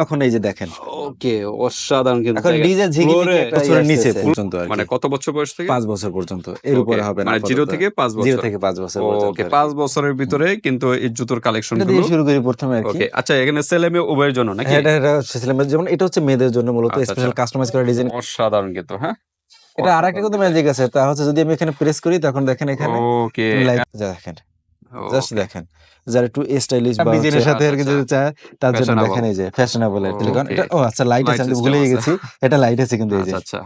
তখন এই যে দেখেন। ওকে অসাধারণ কিন্তু এখন। ডিজে Floor বছরের নিচে পর্যন্ত আর মানে কত বছর বয়স থেকে? পাঁচ বছর পর্যন্ত এর উপরে হবে না মানে জিরো আপাতত। থেকে পাঁচ জিরো বছর। থেকে পাঁচ বছর পর্যন্ত ওকে আর কি। পাঁচ বছরের ভিতরে কিন্তু এই জুতোর কালেকশন দিয়ে শুরু করি প্রথমে আর কি। ওকে আচ্ছা এখানে ছেলে মেয়ে উভয়ের জন্য নাকি? হ্যাঁ, এটা এটা ছেলেমেয়েদের যেমন এটা হচ্ছে মেয়েদের জন্য মূলত আচ্ছা, স্পেশাল আচ্ছা। কাস্টমাইজ করা ডিজাইন অসাধারণ কিন্তু হ্যাঁ? এটা আর একটা কিন্তু ম্যাজিক আছে। তা হচ্ছে যদি আমি এখানে প্রেস করি তখন দেখেন এখানে ওকে। লাইভ দেখেন। জাস্ট দেখেন যারা একটু স্টাইলিশ বা ডিজাইনের সাথে আর কি যদি চায় তার জন্য দেখেন এই যে ফ্যাশনেবল আর কি এটা ও আচ্ছা লাইট আছে আমি ভুলে গেছি এটা লাইট আছে কিন্তু এই যে। আচ্ছা আচ্ছা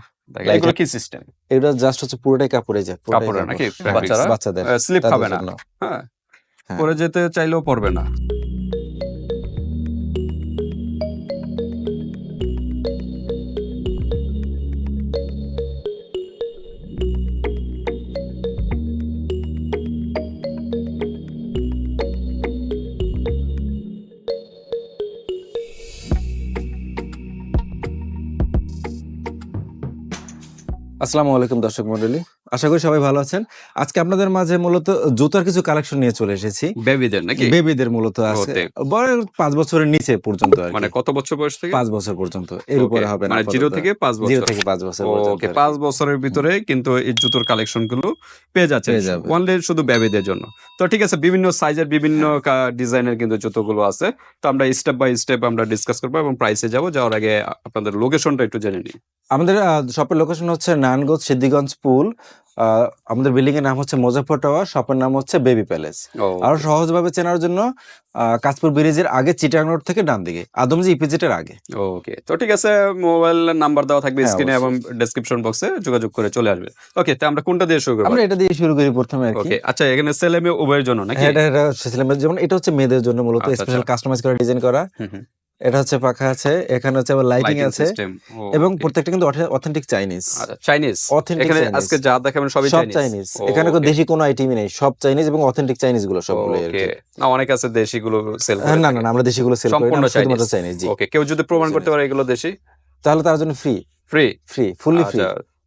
এগুলো কি সিস্টেম এটা জাস্ট হচ্ছে পুরোটাই কাপড়ে যায় কাপড়ে। নাকি? বাচ্চারা? বাচ্চাদের স্লিপ খাবে না। হ্যাঁ হ্যাঁ। পরে যেতে চাইলেও পড়বে না। আসসালামু আলাইকুম দর্শক মন্ডলী আশা করি সবাই ভালো আছেন। আজকে আপনাদের মাঝে মূলত জুতার কিছু কালেকশন নিয়ে চলে এসেছি। বেবিদের নাকি? বেবিদের মূলত আছে। বড় পাঁচ বছরের নিচে পর্যন্ত মানে কত বছর বয়স থেকে? পাঁচ বছর পর্যন্ত। এর উপরে হবে মানে জিরো থেকে পাঁচ জিরো বছর। থেকে পাঁচ বছর ওকে পাঁচ বছরের ভিতরে কিন্তু এই জুতোর কালেকশনগুলো পেয়ে যাচ্ছে। ওনলি শুধু বেবিদের জন্য। তো ঠিক আছে বিভিন্ন সাইজের বিভিন্ন ডিজাইনের কিন্তু জুতোগুলো আছে। তো আমরা স্টেপ বাই স্টেপ আমরা ডিসকাস করব এবং প্রাইসে যাব। যাওয়ার আগে আপনাদের লোকেশনটা একটু জেনে নিই। আমাদের শপের লোকেশন হচ্ছে নারায়ণগঞ্জ সিদ্ধিগঞ্জ পুল। আমাদের বিল্ডিং এর নাম হচ্ছে মোজাফর টাওয়ার শপের নাম হচ্ছে বেবি প্যালেস। আরও সহজভাবে চেনার জন্য আহ, কাঁচপুর ব্রিজের আগে চিটাং রোড থেকে ডান দিকে আদমজি ইপিজেটের আগে। ওকে তো ঠিক আছে মোবাইল নাম্বার দেওয়া থাকবে হ্যাঁ, স্ক্রিনে এবং। ডেসক্রিপশন বক্সে যোগাযোগ করে চলে আসবে। ওকে তো আমরা কোনটা দিয়ে শুরু করব? আমরা এটা দিয়ে শুরু করি প্রথমে আর কি। ওকে আচ্ছা এখানে ছেলে মেয়ে উভয়ের জন্য নাকি? হ্যাঁ, এটা এটা ছেলেমেয়েদের যেমন এটা হচ্ছে মেয়েদের জন্য মূলত আচ্ছা, স্পেশাল আচ্ছা। কাস্টমাইজ করা ডিজাইন করা। এটা হচ্ছে পাখা আছে এখানে হচ্ছে আবার লাইটিং আছে এবং প্রত্যেকটা কিন্তু অথেন্টিক চাইনিজ চাইনিজ এখানে আজকে যা দেখাবেন সবই সব চাইনিজ এখানে কোনো দেশি কোনো আইটেমই নেই সব চাইনিজ এবং অথেন্টিক চাইনিজগুলো সবগুলো না অনেক আছে দেশি গুলো সেল হ্যাঁ, না না না আমরা দেশিগুলো সেল করি না শুধুমাত্র চাইনিজ ওকে কেউ যদি প্রমাণ করতে পারে এগুলো দেশি? তাহলে তার জন্য free free free fully free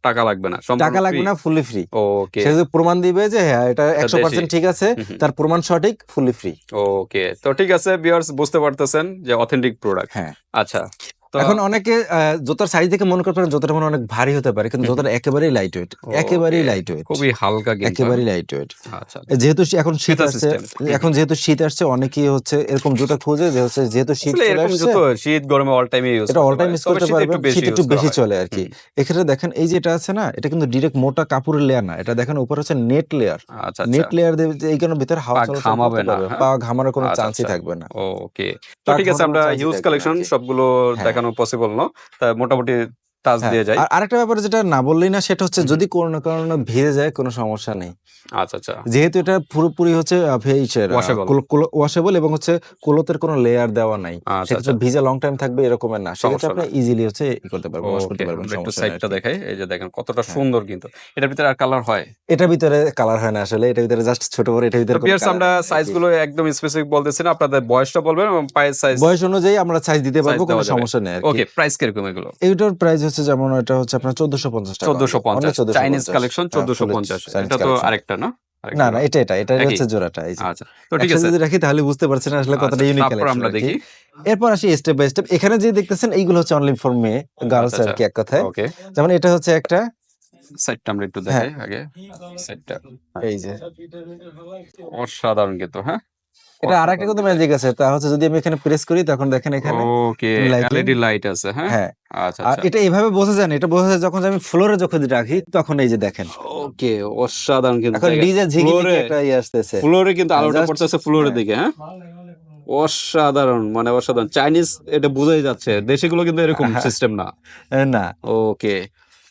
টাকা লাগবে না টাকা লাগবে না ফুলি ফ্রি ওকে সে যদি প্রমাণ দিবে যে হ্যাঁ এটা একশো পার্সেন্ট ঠিক আছে। তার প্রমাণ সঠিক ফুলি ফ্রি ওকে তো ঠিক আছে বিয়ার্স বুঝতে পারতেছেন যে অথেন্টিক প্রোডাক্ট হ্যাঁ। আচ্ছা। এখন অনেকে জুতার সাইজ দেখে মনে করতে পারেন জুতাটা মনে অনেক ভারী হতে পারে কিন্তু। জুতাটা একেবারেই লাইট ওয়েট একেবারেই লাইট ওয়েট খুবই হালকা কিন্তু একেবারেই লাইট ওয়েট আচ্ছা যেহেতু এখন শীত আসছে এখন যেহেতু শীত আসছে অনেকেই হচ্ছে এরকম জুতা খুঁজে যে হচ্ছে যেহেতু শীত চলে এরকম আসছে শীত গরমে অল টাইমে ইউজ এটা অল টাইম ইউজ করতে পারবেন শীত একটু বেশি চলে আর কি। এক্ষেত্রে দেখেন এই যে এটা আছে না এটা কিন্তু ডিরেক্ট মোটা কাপড়ের লেয়ার না এটা দেখেন উপর হচ্ছে নেট লেয়ার আচ্ছা নেট আচ্ছা লেয়ার দেবে যে এই কারণে ভিতরে হাওয়া ঘামাবে না, পারবে হ্যাঁ? পা ঘামানোর কোনো আচ্ছা, চান্সই আচ্ছা। থাকবে না। ওকে। তো ঠিক আছে আমরা হিউজ কালেকশন সবগুলো হ্যাঁ। দেখানো পসিবল না মোটামুটি টাচ হ্যাঁ, দিয়ে যাই। আর আরেকটা ব্যাপার যেটা না বললেই না সেটা হচ্ছে যদি কোনো না কারণে ভিজে যায় কোনো সমস্যা নেই। আচ্ছা আচ্ছা। যেহেতু এটা পুরোপুরি হচ্ছে। ওয়াশেবল এবং হচ্ছে কুলোতের কোনো লেয়ার দেওয়া নাই। সেক্ষেত্রে আচ্ছা লং টাইম থাকবে এরকমের না। সমস্যা আপনি ইজিলি হচ্ছে ই করতে পারবেন ওয়াশ করতে পারবেন একটু সাইডটা দেখাই। এই যে দেখেন কতটা হ্যাঁ। সুন্দর কিন্তু। এটার ভিতরে আর কালার হয়? এটার ভিতরে কালার হয় না আসলে এটার ভিতরে জাস্ট ছোট বড় এটার ভিতরে পিয়ার্স আমরা একদম স্পেসিফিক বলতেছি না আপনাদের বয়সটা বলবেন এবং পায়ের সাইজ বয়স অনুযায়ী আমরা সাইজ দিতে পারব কোনো সমস্যা নেই ওকে প্রাইস কীরকম এগুলো? এইটার প্রাইস হচ্ছে যেমন এটা হচ্ছে আপনার চোদ্দশো পঞ্চাশ টাকা। চোদ্দশো পঞ্চাশ। 1450 চাইনিজ কালেকশন হ্যাঁ, চোদ্দশো পঞ্চাশ। Chinese এটা তো আরেকটা না? না না এটা এটা এটা হচ্ছে জোড়াটা এই যে। আচ্ছা তো ঠিক আছে। যদি রাখি তাহলে বুঝতে পারছেন আসলে কতটা আচ্ছা, ইউনিক তারপর আমরা দেখি। এরপর আসি স্টেপ বাই স্টেপ এখানে যে দেখতেছেন এইগুলো হচ্ছে অনলি ফর মেয়ে গার্লস আচ্ছা, আর কি এক কথায়। ওকে যেমন এটা হচ্ছে একটা সাইডটা আমরা একটু হ্যাঁ। দেখাই আগে। সাইডটা এই যে। অসাধারণ কিন্তু হ্যাঁ? এটা আর একটা কিন্তু ম্যাজিক আছে। তা হচ্ছে যদি আমি এখানে প্রেস করি তখন দেখেন এখানে ওকে এলইডি লাইট আছে হ্যাঁ? হ্যাঁ। আচ্ছা আর আচ্ছা। এটা এইভাবে বোঝা যায় না। এটা বোঝা যায় যখন আমি ফ্লোরে যখন রাখি তখন এই যে দেখেন। ওকে অসাধারণ কিন্তু এখন ডিজে ঝিকি একটা ইয়ে আসতেছে। ফ্লোরে কিন্তু আলোটা পড়তেছে ফ্লোরের হ্যাঁ। দিকে হ্যাঁ? অসাধারণ মানে অসাধারণ। চাইনিজ এটা বোঝাই যাচ্ছে। দেশিগুলো কিন্তু এরকম হ্যাঁ। সিস্টেম না। এ, না। ওকে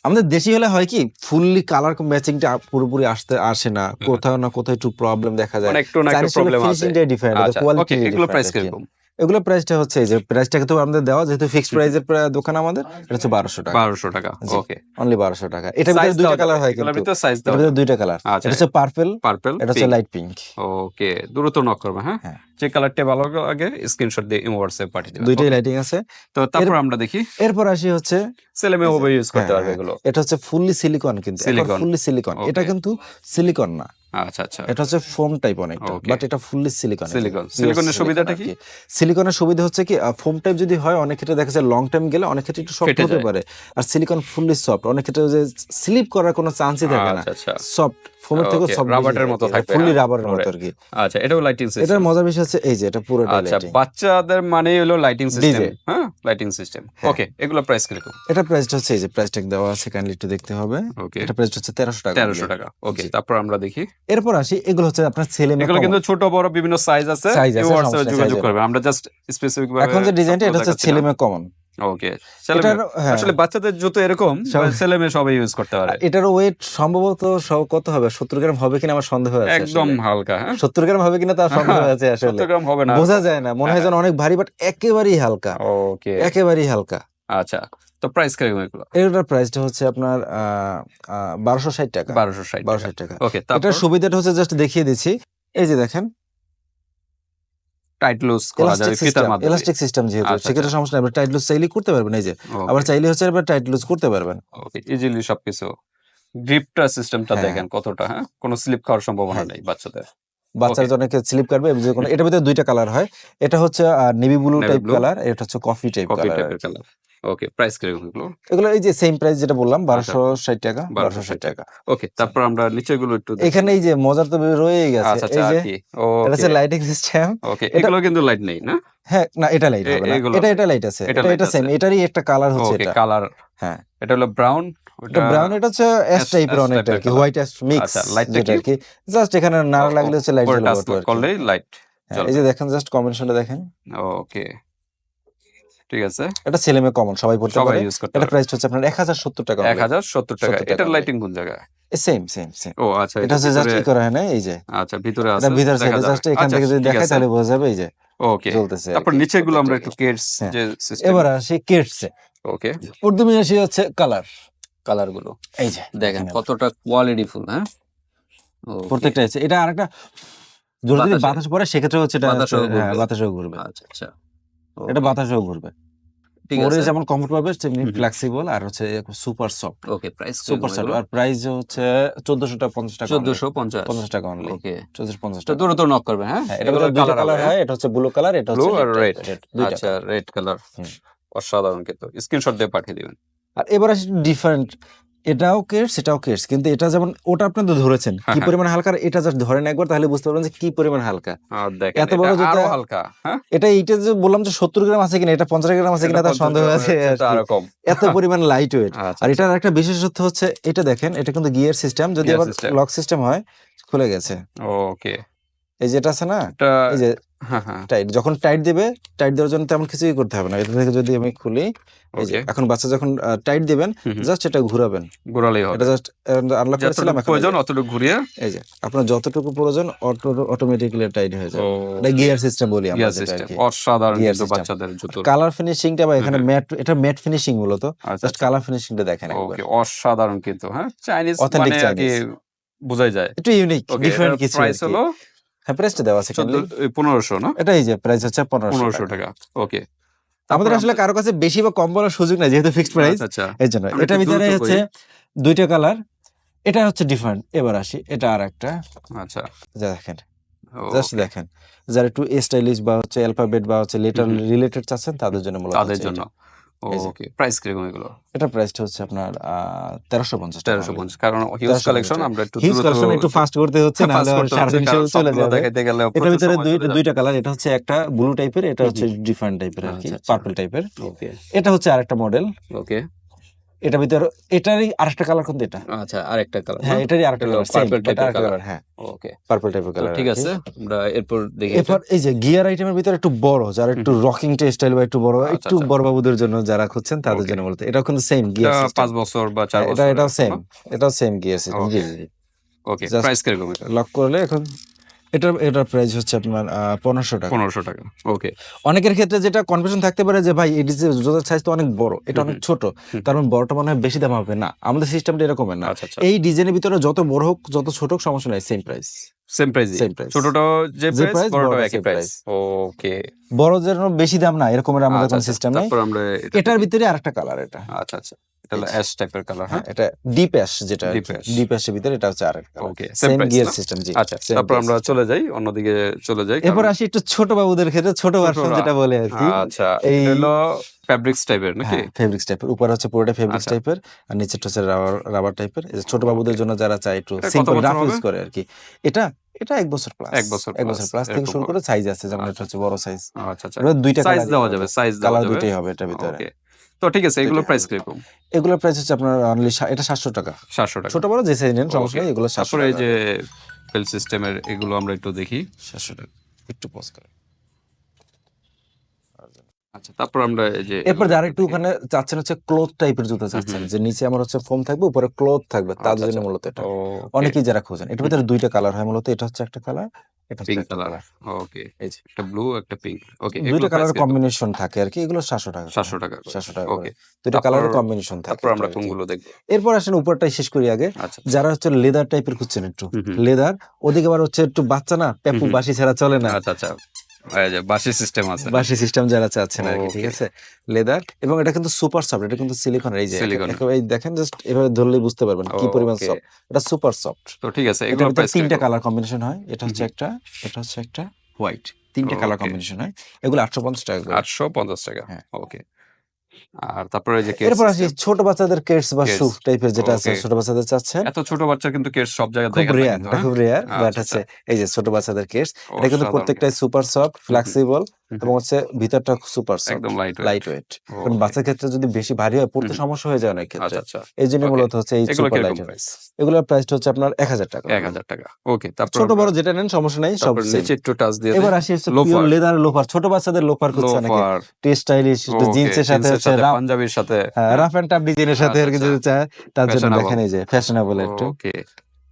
আমাদের দেশি হলে হয় কি ফুললি কালার ম্যাচিংটা পুরোপুরি আসতে আসে না। কোথাও না কোথাও একটু প্রবলেম দেখা যায়। একটু না একটু প্রবলেম আছে। ডিফারেন্ট কোয়ালিটি এগুলো প্রাইস কীরকম? এগুলো প্রাইসটা হচ্ছে এই যে প্রাইসটা তো আমাদের দেওয়া যেহেতু ফিক্সড প্রাইসের দোকান আমাদের এটা হচ্ছে বারোশো টাকা। বারোশো টাকা ওকে অনলি বারোশো টাকা। এটা ভিতরে দুইটা কালার হয় কিন্তু। ভিতরে সাইজ দাও ভিতরে দুইটা কালার আচ্ছা এটা হচ্ছে পার্পল পার্পল এটা হচ্ছে লাইট পিঙ্ক ওকে দ্রুত নক করবে হ্যাঁ? হ্যাঁ। যে কালারটা ভালো লাগে স্ক্রিনশট দিয়ে ইমো হোয়াটসঅ্যাপ পাঠিয়ে দিবেন দুইটাই লাইটিং আছে। তো তারপর আমরা দেখি। এরপর আসি হচ্ছে ছেলে মেয়ে ইউজ করতে হ্যাঁ, পারবে হ্যাঁ। এগুলো। এটা হচ্ছে ফুললি সিলিকন কিন্তু. ফুললি সিলিকন এটা কিন্তু সিলিকন না। আচ্ছা আচ্ছা। এটা হচ্ছে ফোম টাইপ অনেকটা বাট এটা ফুললি সিলিকন সিলিকন সিলিকনের সুবিধাটা কি? সিলিকনের সুবিধা হচ্ছে কি ফোম টাইপ যদি হয় অনেক ক্ষেত্রে দেখা যায় লং টাইম গেলে অনেক ক্ষেত্রে একটু সফট হতে পারে। আর সিলিকন ফুললি সফট অনেক ক্ষেত্রে যে স্লিপ করার কোনো চান্সই থাকে না। আচ্ছা আচ্ছা। সফট ফোমের থেকে সফট রাবারের মতো থাকবে, ফুললি হ্যাঁ, রাবারের মতো আর কি। আচ্ছা এটাও লাইটিং সিস্টেম এটার মজার বিষয় হচ্ছে এই যে এটা পুরো আচ্ছা বাচ্চাদের মানে হলো লাইটিং সিস্টেম হ্যাঁ লাইটিং সিস্টেম হ্যাঁ। ওকে এগুলো প্রাইস কীরকম? এটা প্রাইসটা হচ্ছে এই যে প্রাইস ট্যাগ দেওয়া আছে কাইন্ডলি একটু দেখতে হবে। ওকে এটা প্রাইস হচ্ছে তেরোশো টাকা। তেরোশো only। টাকা ওকে তারপর আমরা দেখি। এরপর আসি এগুলো হচ্ছে আপনার ছেলে মেয়ে এগুলো কিন্তু ছোট বড় বিভিন্ন সাইজ আছে। যোগাযোগ করবে। আমরা জাস্ট স্পেসিফিক এখন যে ডিজাইনটা এটা হচ্ছে ছেলে মেয়ে কমন। ওকে হ্যাঁ। আসলে বাচ্চাদের জুতো এরকম ছেলে মেয়ে সবাই ইউজ করতে পারে। এটার ওয়েট সম্ভবত কত হবে? সত্তর গ্রাম হবে কিনা আমার সন্দেহ আছে একদম হালকা হ্যাঁ? সত্তর গ্রাম হবে কিনা তার সন্দেহ আছে আসলে। গ্রাম হবে না। বোঝা যায় না মনে হয় যেন অনেক ভারী বাট একেবারেই হালকা। ওকে। একেবারেই হালকা। আচ্ছা তো প্রাইস কীরকম এগুলো? এটার প্রাইসটা হচ্ছে আপনার বারোশো ষাট টাকা। বারোশো ষাট বারোশো ষাট টাকা। ওকে এটার সুবিধাটা হচ্ছে জাস্ট দেখিয়ে দিচ্ছি। এই যে দেখেন টাইট লুজ করা যাবে ফিতার সিস্টেম মাধ্যমে। এলাস্টিক সিস্টেম যেহেতু আচ্ছা, সেক্ষেত্রে সমস্যা নেই টাইট লুজ চাইলে করতে পারবেন এই যে। আবার চাইলে হচ্ছে আবার টাইট লুজ করতে পারবেন। ওকে ইজিলি সবকিছু। গ্রিপটা সিস্টেমটা হ্যাঁ। দেখেন কতটা হ্যাঁ? কোনো স্লিপ খাওয়ার সম্ভাবনা হ্যাঁ। নেই বাচ্চাদের। বাচ্চার. জন্য স্লিপ কাটবে যে কোনো এটার ভিতরে দুইটা কালার হয়। এটা হচ্ছে নেভি ব্লু টাইপ কালার এটা হচ্ছে coffee type colour okay price কীরকম এগুলো এগুলো এই যে সেম প্রাইস যেটা বললাম আচ্ছা। বারোশো ষাট টাকা বারোশো ষাট টাকা। ওকে তারপর আমরা নিচেগুলো একটু এখানে এই যে মজার তো রয়ে গেছে। আচ্ছা এই আচ্ছা যে এটা হচ্ছে লাইটিং সিস্টেম ওকে এগুলো কিন্তু লাইট নেই না? হ্যাঁ না এটা লাইট হবে না। এটা এটা লাইট আছে। এটা এটা সেম এটারই একটা কালার হচ্ছে এটা। কালার হ্যাঁ। এটা হলো ব্রাউন এটা ব্রাউন এটা হচ্ছে অ্যাশ Ash- টাইপের ash অনেকটা আর কি হোয়াইট অ্যাশ মিক্স যেটা আর কি। জাস্ট এখানে নাড়া লাগলে হচ্ছে লাইট জ্বলবে। করলেই লাইট হ্যাঁ, এই যে দেখেন জাস্ট কম্বিনেশনটা দেখেন। ওকে। ঠিক আছে? এটা ছেলে মেয়ে কমন সবাই পড়তে পারে। এটা প্রাইস হচ্ছে আপনার এক হাজার সত্তর টাকা এক হাজার সত্তর টাকা। 70 এটার লাইটিং কোন জায়গায়? সেম সেম সেম ও আচ্ছা এটা হচ্ছে জাস্ট কি করা হয় না? এই যে। আচ্ছা ভিতরে আছে ভিতর সাইডে। জাস্ট এখান আচ্ছা, থেকে যদি দেখায় তাহলে বোঝা যাবে এই যে। ওকে আর তারপরগুলো আমরা একটু কেটস হ্যাঁ। যে সিস্টেম এবার আসি কিডসে ওকে প্রথমে আসি হচ্ছে কালার কালারগুলো। এই যে দেখেন কতটা কোয়ালিটি ফুল হ্যাঁ প্রত্যেকটা আছে। এটা আরেকটা জোরে যদি বাতাস পড়ে সেক্ষেত্রে হচ্ছে এটা বাতাসেও হ্যাঁ ঘুরবে। ঘুরবে। আচ্ছা আচ্ছা। এটা বাতাসেও ঘুরবে। ঠিক পরে যেমন কমফোর্ট পাবে তেমনি। ফ্লেক্সিবল আর হচ্ছে super soft okay price super soft আর প্রাইস হচ্ছে চোদ্দশো টাকা পঞ্চাশ টাকা চোদ্দশো পঞ্চাশ। পঞ্চাশ টাকা অনলি ওকে চোদ্দশো পঞ্চাশ তো টাকা। দূরে তো নক করবে হ্যাঁ? হ্যাঁ, এটা দুটো কালার কালার হয়? এটা হচ্ছে ব্লু কালার এটা হচ্ছে red। আচ্ছা রেড কালার। অসাধারণ কিন্তু। স্ক্রিনশট দিয়ে পাঠিয়ে দিবেন। আর এবার আসি ডিফারেন্ট এটাও কেস সেটাও কেস কিন্তু এটা যেমন ওটা আপনি তো ধরেছেন কি হ্যাঁ, পরিমাণ হালকা এটা জাস্ট ধরেন একবার তাহলে বুঝতে পারবেন যে কি পরিমাণ হালকা। এত বড় জুতা- হালকা হ্যাঁ? এটা এইটা যে বললাম যে সত্তর গ্রাম আছে কিনা এটা পঞ্চাশ গ্রাম আছে কিনা তার সন্দেহ আছে এত পরিমাণ লাইট ওয়েট আচ্ছা আর এটার একটা বিশেষত্ব হচ্ছে এটা দেখেন এটা কিন্তু গিয়ার সিস্টেম যদি আবার লক সিস্টেম হয় খুলে গেছে। ওকে এই যেটা আছে না এই যে হ্যাঁ হ্যাঁ। টাইট যখন টাইট দিবে টাইট দেওয়ার জন্য তেমন কিছুই করতে হবে না। এটা থেকে যদি আমি খুলি এখন বাচ্চা যখন টাইট দিবেন জাস্ট এটা ঘুরাবেন। ঘোরালেই হবে। এটা জাস্ট আনলক করেছিলাম এখন প্রয়োজন অতটুকু ঘুরিয়ে এই যে আপনার যতটুকু প্রয়োজন অটো অটোমেটিক্যালি টাইট হয়ে যাবে। ও এটা গিয়ার সিস্টেম বলি আমরা যেটা অসাধারণ কিন্তু বাচ্চাদের জুতো কালার ফিনিশিংটা বা এখানে ম্যাট এটা ম্যাট ফিনিশিং মূলত। জাস্ট কালার ফিনিশিংটা দেখেন একবার। অসাধারণ কিন্তু হ্যাঁ? চাইনিজ মানে কি বোঝাই যায়। একটু ইউনিক ডিফারেন্ট কিছু প্রাইস হলো হ্যাঁ প্রাইসটা দেওয়া আছে পনেরোশো না? এটা এই যে প্রাইস হচ্ছে পনেরোশো টাকা। ওকে আমাদের আসলে কারও কাছে বেশি বা কম বলার সুযোগ নাই যেহেতু ফিক্সড প্রাইস এর জন্য একটু ভিতরে হচ্ছে দুইটা কালার এটা হচ্ছে ডিফারেন্ট এবার আসি এটা আর একটা। আচ্ছা। যা দেখেন জাস্ট দেখেন। যারা একটু স্টাইলিশ বা হচ্ছে অ্যালফাবেট বা হচ্ছে লেটার। রিলেটেড চাচ্ছেন তাদের জন্য মূলত তাদের জন্য। এটা। ওকে প্রাইস কীরকম এগুলো? এটা প্রাইসটা হচ্ছে আপনার তেরোশো পঞ্চাশ তেরোশো পঞ্চাশ কারণ হিউজ 1350 কালেকশন আমরা একটু হিউজ কালেকশন একটু ফাস্ট করতে হচ্ছে না চলে যাবে। দেখাইতে গেলে এটার ভিতরে সময় দুই- চলে যাবে। দুইটা কালার এটা হচ্ছে একটা ব্লু টাইপের এটা হচ্ছে ডিফারেন্ট টাইপের আর কি আচ্ছা, আচ্ছা। পার্পল টাইপের এটা হচ্ছে আরেকটা মডেল ওকে এটা ভিতরে এটারই আরেকটা কালার এটা? আচ্ছা আরেকটা কালার হ্যাঁ এটারই আরেকটা কালার type এর কালার হ্যাঁ। ওকে পার্পল টাইপের কালার ঠিক আছে আমরা এরপর দেখি এরপর এই যে গিয়ার আইটেমের ভিতরে একটু বড় যারা একটু রকিং স্টাইল বা একটু বড় আচ্ছা, একটু আচ্ছা। বড় বাবুদের জন্য যারা খুঁজছেন তাদের জন্য বলতে এটা কিন্তু সেম এটা গিয়ার পাঁচ বছর বা চার এটা বছর এটাও সেম এটাও সেম গিয়ার সিস্টেম জি জি ওকে প্রাইস কীরকম লক করলে এখন এটার এটার প্রাইস হচ্ছে আপনার পনেরোশো টাকা। পনেরোশো টাকা ওকে অনেকের ক্ষেত্রে যেটা কনফিউশন থাকতে পারে যে ভাই এটি যে জুতার সাইজ তো অনেক বড় এটা অনেক ছোট। তার মানে বড়টা মনে হয় বেশি দাম হবে। না আমাদের সিস্টেমটা এরকম না। আচ্ছা আচ্ছা। এই ডিজাইনের ভিতরে যত বড় হোক যত ছোট হোক সমস্যা নাই same price same price Same price. ছোটটাও যে প্রাইস বড়টাও একই প্রাইস ওকে বড় যেন বেশি দাম না এরকমের আমাদের আচ্ছা কোনো সিস্টেম নাই। এটার ভিতরে আরেকটা কালার এটা। আচ্ছা আচ্ছা। এটা। অ্যাশ টাইপের কালার হ্যাঁ? হ্যাঁ এটা ডিপ অ্যাশ যেটা ডিপ অ্যাশের ভিতরে এটা হচ্ছে আরেকটা ওকে সেম গিয়ার সিস্টেম জি আচ্ছা তারপর আমরা চলে যাই অন্যদিকে চলে যাই এরপর আসি একটু ছোট বাবুদের ক্ষেত্রে ছোট ভার্সন যেটা বলে আর কি। আচ্ছা এই- হলো ফ্যাব্রিক্স টাইপের নাকি? হ্যাঁ ফেব্রিক্স টাইপের উপরে হচ্ছে পুরোটা ফেব্রিক্স আচ্ছা। টাইপের আর নিচেটা হচ্ছে রাবার রাবার টাইপের ছোট বাবুদের জন্য যারা চায় একটু সিম্পল রাফ ইউজ করে আর কি। এটা এটা এক বছর প্লাস এক বছর এক বছর প্লাস থেকে শুরু করে সাইজ আছে যেমন এটা আচ্ছা। হচ্ছে বড় সাইজ আচ্ছা আচ্ছা। দুইটা সাইজ দেওয়া যাবে সাইজ দেওয়া কালার যাবে। দুইটাই হবে এটার ভিতরে। ওকে তো ঠিক আছে এগুলোর প্রাইস। কীরকম? এগুলোর প্রাইস হচ্ছে আপনার অনলি এটা সাতশো টাকা। সাতশো টাকা। ছোট বড় যে সাইজ নেন সমস্যা নেই এগুলো সাতশো এই যে ফেল সিস্টেমের এগুলো আমরা একটু দেখি। সাতশো টাকা। একটু পজ করে আচ্ছা তারপর আমরা এই যে এরপর এগুলো যারা একটু ওখানে চাচ্ছেন হচ্ছে ক্লোথ টাইপের জুতা চাচ্ছেন যে নিচে আমার হচ্ছে ফোম থাকবে উপরে ক্লোথ থাকবে তাদের আচ্ছা, জন্য আচ্ছা। মূলত এটা। অনেকেই যারা খোঁজেন এটার ভিতরে দুইটা কালার হয় মূলত এটা হচ্ছে একটা colour pink colour colour okay একটা ব্লু একটা পিঙ্ক ওকে দুইটা কালার কম্বিনেশন থাকে আর কি এগুলো সাতশো টাকা করে। সাতশো টাকা সাতশো টাকা ওকে দুইটা কালারের কম্বিনেশন থাকে তারপর আমরা এটা আর কি। কোনগুলো দেখব? এরপর আসেন উপরটাই শেষ করি আগে। যারা হচ্ছে লেদার টাইপের খুঁজছেন একটু। লেদার ওদিকে আবার হচ্ছে একটু বাচ্চা না পেপু। বাসি ছাড়া চলে না। আচ্ছা আচ্ছা। বাসি সিস্টেম আছে। বাসি সিস্টেম যারা চাচ্ছেন আর কি ঠিক আছে? লেদার এবং এটা কিন্তু সুপার সফট এটা কিন্তু সিলিকন এই যে এই দেখেন জাস্ট এভাবে ধরলেই বুঝতে পারবেন কি পরিমাণ সফট এটা সুপার সফট তো ঠিক আছে প্রাইস তিনটা কালার কম্বিনেশন হয় এটা হচ্ছে একটা এটা হচ্ছে একটা হোয়াইট তিনটা কালার কম্বিনেশন হয়। এগুলো আটশো পঞ্চাশ টাকা আটশো পঞ্চাশ টাকা। হ্যাঁ। ওকে আর তারপরে যে এরপর আসি ছোট বাচ্চাদের কেটস বা। শু টাইপের যেটা আছে ছোট বাচ্চাদের চাচ্ছেন এত ছোট বাচ্চা কিন্তু কেস সব জায়গায় কিন্তু, এটা হ্যাঁ? খুব রেয়ার বাট আছে এই যে ছোট বাচ্চাদের কেটস এটা কিন্তু প্রত্যেকটাই সুপার সফট ফ্লেক্সিবল। এবং হচ্ছে ভিতরটা সুপার একদম লাইট ওয়েট কারণ বাচ্চার ক্ষেত্রে যদি বেশি ভারী হয় পড়তে সমস্যা হয়ে যায় অনেক ক্ষেত্রে। আচ্ছা আচ্ছা। এই জন্য মূলত হচ্ছে এই সুপার লাইট প্রাইস এগুলোর প্রাইসটা হচ্ছে আপনার এক হাজার টাকা। এক হাজার টাকা। ওকে তারপর ছোট বড় যেটা নেন সমস্যা নাই সব একটু টাচ দিয়ে এবার আসি হচ্ছে পিওর লেদার লোফার ছোট বাচ্চাদের লোফার খুঁজছে নাকি টেস্ট স্টাইলিশ জিন্সের সাথে হচ্ছে পাঞ্জাবির সাথে। রাফ এন্ড টাফ ডিজাইনের সাথে আর কি আচ্ছা, যদি চায় তার জন্য। দেখেন এই যে ফ্যাশনেবল একটু। ওকে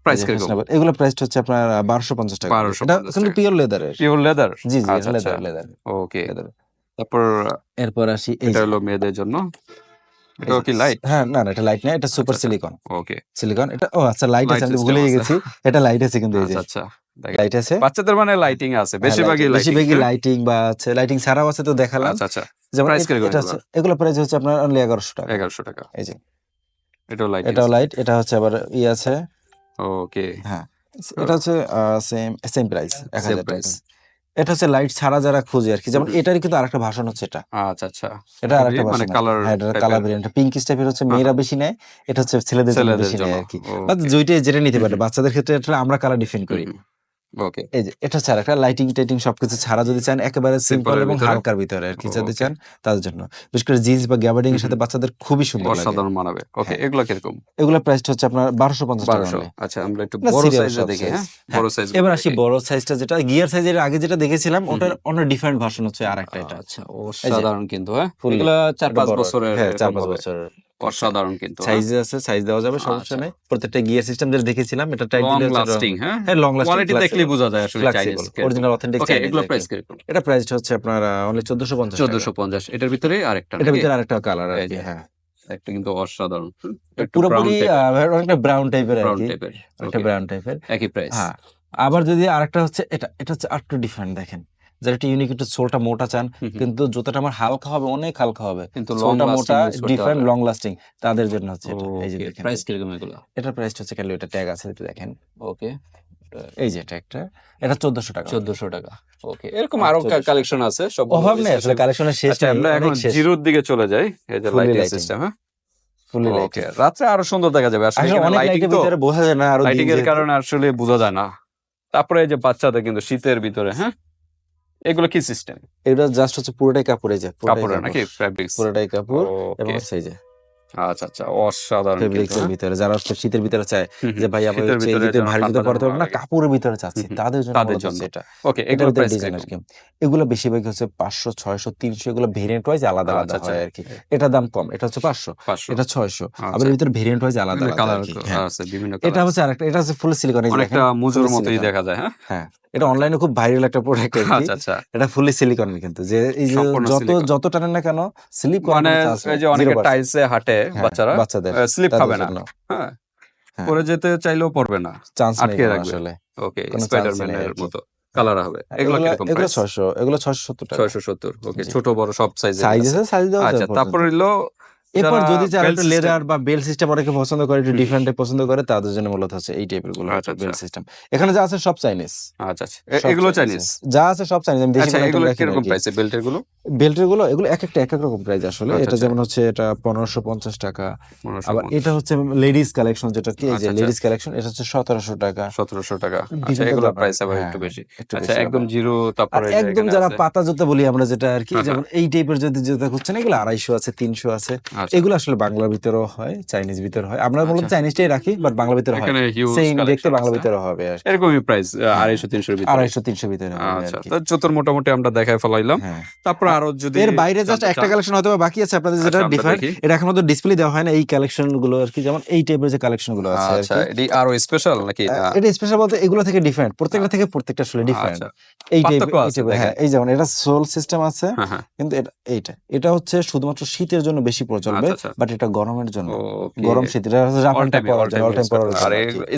প্রাইস কীরকম এগুলো প্রাইসটা হচ্ছে আপনার বারোশো পঞ্চাশ টাকা এটা কিন্তু পিওর লেদারের পিওর লেদার জি জি আচ্ছা, লেদার আচ্ছা। লেদার ওকে তারপর এরপর আসি এটা হলো মেয়েদের জন্য। যে- কি লাইট হ্যাঁ না না এটা লাইট না এটা সুপার আচ্ছা, সিলিকন ওকে সিলিকন এটা ও আচ্ছা লাইট আছে আমি ভুলে গেছি। এটা লাইট আছে কিন্তু এই যে। আচ্ছা। আচ্ছা লাইট আছে? বাচ্চাদের মানে লাইটিং আছে হ্যাঁ, বেশিরভাগই লাইটিং বেশিরভাগই লাইটিং বা আছে লাইটিং ছাড়াও আছে তো দেখালাম। আচ্ছা আচ্ছা। যেমন এ- কীরকম এটা এগুলো প্রাইস হচ্ছে আপনার অনলি এগারোশো টাকা। এগারোশো টাকা। এই যে। এটাও লাইট এটাও লাইট এটা হচ্ছে আবার ই আছে। ওকে। হ্যাঁ এটা হচ্ছে সেম সেম প্রাইস এক হাজার প্রাইস এটা হচ্ছে লাইট ছাড়া যারা খুঁজে আর কি যেমন এটারই কিন্তু আরেকটা ভাষণ হচ্ছে এটা। আচ্ছা আচ্ছা। এটা আরেকটা মানে কালার হ্যাঁ এটা কালার ভেরিয়েন্ট পিঙ্কিশ টাইপের হচ্ছে মেয়েরা বেশি নেয় এটা হচ্ছে ছেলেদের জন্য বেশি নেয় আর কি. বা দুইটাই যেটা নিতে পারে বাচ্চাদের ক্ষেত্রে এটা আমরা কালার ডিফাইন করি। ওকে এই যে এটা ছাড়া একটা লাইটিং টাইটিং সবকিছু ছাড়া যদি চান একেবারে সিম্পল এবং হালকার ভিতরে আর কি যদি চান তাদের জন্য। বিশেষ করে জিন্স বা গ্যাবার্ডিং এর সাথে বাচ্চাদের খুবই সুন্দর লাগে। অসাধারণ মানাবে। ওকে হ্যাঁ। এগুলো কীরকম? এগুলোর প্রাইস হচ্ছে আপনার বারোশো পঞ্চাশ টাকা বারোশো। আচ্ছা আমরা একটু বড় serial সাইজে সব দেখি হ্যাঁ? হ্যাঁ। বড় সাইজ এবার আসি বড় সাইজটা যেটা গিয়ার সাইজের আগে যেটা দেখেছিলাম ওটার। অন্য ডিফারেন্ট ভার্সন হচ্ছে আর একটা এটা। আচ্ছা অসাধারণ কিন্তু হ্যাঁ? এগুলো চার এটা পাঁচ বড়। বছরের হ্যাঁ চার এরকম পাঁচ হবে। বছর অসাধারণ কিন্তু সাইজ আছে সাইজ দেওয়া যাবে সমস্যা আচ্ছা। নেই। প্রত্যেকটা গিয়ার সিস্টেম যেটা দেখেছিলাম এটা লং লাস্টিং হ্যাঁ। হ্যাঁ লং লাস্টিং কোয়ালিটি দেখলেই বোঝা যায় আসলে চাইনিজ অরিজিনাল অথেন্টিক ওকে এগুলো প্রাইস কীরকম এটা প্রাইস হচ্ছে আপনার অনলি 1450 চোদ্দশো পঞ্চাশ এটার ভিতরে আরেকটা এটা ভিতরে আরেকটা কালার কি হ্যাঁ। একটা কিন্তু অসাধারণ। পুরোপুরি অনেকটা ব্রাউন টাইপের আর কি। একটা ব্রাউন টাইপের একই প্রাইস হ্যাঁ। আবার যদি আরেকটা হচ্ছে এটা এটা হচ্ছে আরেকটু ডিফারেন্ট দেখেন। যারা একটু ইউনিক একটু সোলটা মোটা চান কিন্তু জুতাটা আমার হালকা হবে অনেক হালকা হবে। কিন্তু সোলটা মোটা ডিফারেন্ট লং লাস্টিং তাদের জন্য হচ্ছে এই যে দেখেন। প্রাইস কীরকম এগুলো? এটার প্রাইস হচ্ছে কেন এটা ট্যাগ আছে একটু দেখেন। ওকে এই যে এটা একটা এটা 1400 টাকা। চোদ্দশো টাকা। ওকে এরকম আরও কালেকশন আছে সব অভাব নেই আসলে কালেকশনের শেষ আচ্ছা নেই আমরা এখন জিরোর দিকে চলে যাই এই যে লাইটিং. সিস্টেম হ্যাঁ? ফুলি ওকে রাত্রে আরও সুন্দর দেখা যাবে। আসলে আসলে লাইটিং লাইটের তো বোঝা যায় না আরও লাইটিং এর কারণে আসলে বোঝা যায় না। তারপরে এই যে বাচ্চাদের কিন্তু শীতের ভিতরে হ্যাঁ? এগুলো কি সিস্টেম এটা জাস্ট হচ্ছে পুরোটাই কাপড়ে যায় কাপড়। নাকি ফ্যাব্রিক্স পুরোটাই কাপড় এবং হচ্ছে আচ্ছা আচ্ছা অসাধারণ হ্যাঁ? ভিতরে যারা শীতের ভিতরে চায়। যে ভাই শীতের ভারী জুতো পরতে না কাপড়ের ভিতরে চাচ্ছি হুম, হুম। তাদের জন্য তাদের জন্য। এটা ওকে এগুলো ডিজাইন আর কি এগুলো বেশিরভাগ হচ্ছে পাঁচশো ছয়শো তিনশো এগুলো ভেরিয়েন্ট ওয়াইজ আলাদা আলাদা আচ্ছা, আচ্ছা। হয় আর কি এটা দাম কম এটা হচ্ছে এটা ছয়শো আচ্ছা। আবার ভিতরে ভেরিয়েন্ট ওয়াইজ আলাদা। হ্যাঁ। আছে বিভিন্ন এটা হচ্ছে আরেকটা এটা হচ্ছে ফুল সিলিকন অনেকটা মুজোর মতোই দেখা যায় হ্যাঁ হ্যাঁ এটা অনলাইনে খুব ভাইরাল একটা প্রোডাক্ট আচ্ছা আচ্ছা। এটা ফুলি সিলিকন কিন্তু। যে এই যে যত যত টানেন না কেন স্লিপ মানে এই যে অনেকে টাইলসে হাঁটে বাচ্চারা বাচ্চাদের স্লিপ খাবে না। হ্যাঁ হ্যাঁ। পরে যেতে চাইলেও পড়বে না। চান্স নেই আটকে রাখবে। আসলে। ওকে স্পাইডারম্যানের। মতো। কালার হবে। এগুলো এগুলো কীরকম এগুলো প্রাইস ছয়শো এগুলো ছয়শো সত্তর টাকা। ছয়শো সত্তর। ওকে ছোট বড় সব সাইজের সাইজ আছে। সাইজ দেওয়া আচ্ছা তারপর হলো এরপর যদি একটু লেদার বা বেল সিস্টেম অনেকে পছন্দ করে একটু ডিফারেন্ট পছন্দ করে তাদের জন্য মূলত হচ্ছে এই টাইপেরগুলো আচ্ছা, বেল আচ্ছা। সিস্টেম এখানে যা আছে সব চাইনিজ আচ্ছা আচ্ছা। এগুলো চাইনিজ যা আছে সব চাইনিজ আমি দেশি আচ্ছা এগুলো কীরকম প্রাইসে বেল্টেরগুলো? বেল্টেরগুলো এগুলো এক একটা এক এক রকম প্রাইস আসলে। আচ্ছা, এটা আচ্ছা। যেমন হচ্ছে এটা পনেরোশো পঞ্চাশ টাকা। আবার এটা হচ্ছে লেডিস কালেকশন যেটা কি এই যে আচ্ছা, আচ্ছা। লেডিস কালেকশন এটা হচ্ছে সতেরোশো টাকা। সতেরোশো টাকা। আচ্ছা এগুলো প্রাইস আবার হ্যাঁ, একটু বেশি। আচ্ছা একদম জিরো তারপরে একদম যারা পাতা জুতা বলি আমরা যেটা আর কি হ্যাঁ, যেমন এই টাইপের যদি জুতা খুঁজছেন এগুলো আড়াইশো আছে তিনশো আছে। আচ্ছা, এগুলো আসলে বাংলার ভিতরেও হয় চাইনিজ ভিতরে হয়। আমরা মূলত আচ্ছা। চাইনিজটাই রাখি বাট বাংলা ভিতরে হয়। সেম দেখতে বাংলা ভিতরে হবে এরকমই প্রাইস আড়াইশো তিনশোর ভিতরে। আড়াইশো তিনশো ভিতরে আচ্ছা তো জুতোর মোটামুটি আমরা দেখায় ফেলাইলাম। হ্যাঁ। তারপর আরও যদি এর বাইরে জাস্ট একটা কালেকশন হয়তো বাকি আছে আপনাদের যেটা আচ্ছা, ডিফারেন্ট এটা এখন তো ডিসপ্লে দেওয়া হয় না এই কালেকশনগুলো আর কি যেমন এই টাইপের যে কালেকশনগুলো আছে আচ্ছা এটি আরও স্পেশাল নাকি? এটা স্পেশাল বলতে এগুলো থেকে ডিফারেন্ট প্রত্যেকটা থেকে প্রত্যেকটা আসলে ডিফারেন্ট আচ্ছা। এই টাইপের হ্যাঁ এই যেমন এটা সোল সিস্টেম আছে হ্যাঁ হ্যাঁ। কিন্তু এটা এইটা এটা হচ্ছে শুধুমাত্র শীতের জন্য বেশি চলবে আচ্ছা, আচ্ছা। বাট এটা গরমের জন্য। গরম শীত এটা অল টাইম অল যায় টাইম অল টাইম পরা যায়। আর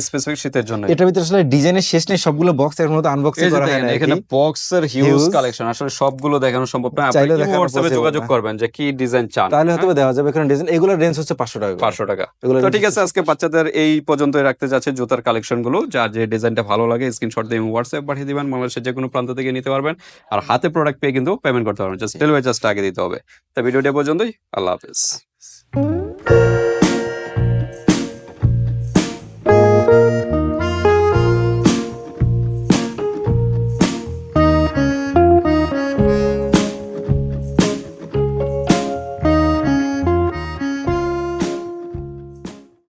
স্পেসিফিক শীতের জন্য এটার ভিতরে আসলে ডিজাইনের শেষ নেই সবগুলো বক্স এর মধ্যে আনবক্সিং করা হয় এখানে বক্সের হিউজ কালেকশন আসলে সবগুলো দেখানো সম্ভব না। আপনি হোয়াটসঅ্যাপে যোগাযোগ করবেন যে কি ডিজাইন চান তাহলে হয়তো দেওয়া যাবে এখানে ডিজাইন এগুলোর রেঞ্জ হচ্ছে পাঁচশো টাকা করে। পাঁচশো টাকা। এগুলোর তো ঠিক আছে আজকে বাচ্চাদের এই পর্যন্তই রাখতে যাচ্ছে জুতার কালেকশনগুলো যার যে ডিজাইনটা ভালো লাগে স্ক্রিনশট দিয়ে হোয়াটসঅ্যাপ পাঠিয়ে দিবেন বাংলাদেশের যে কোনো প্রান্ত থেকে নিতে পারবেন। আর হাতে প্রোডাক্ট পেয়ে কিন্তু পেমেন্ট করতে পারবেন। জাস্ট ডেলিভারি চার্জটা আগে দিতে হবে। তো ভিডিওটা পর্যন্তই আল্লাহ হাফেজ। Thank you.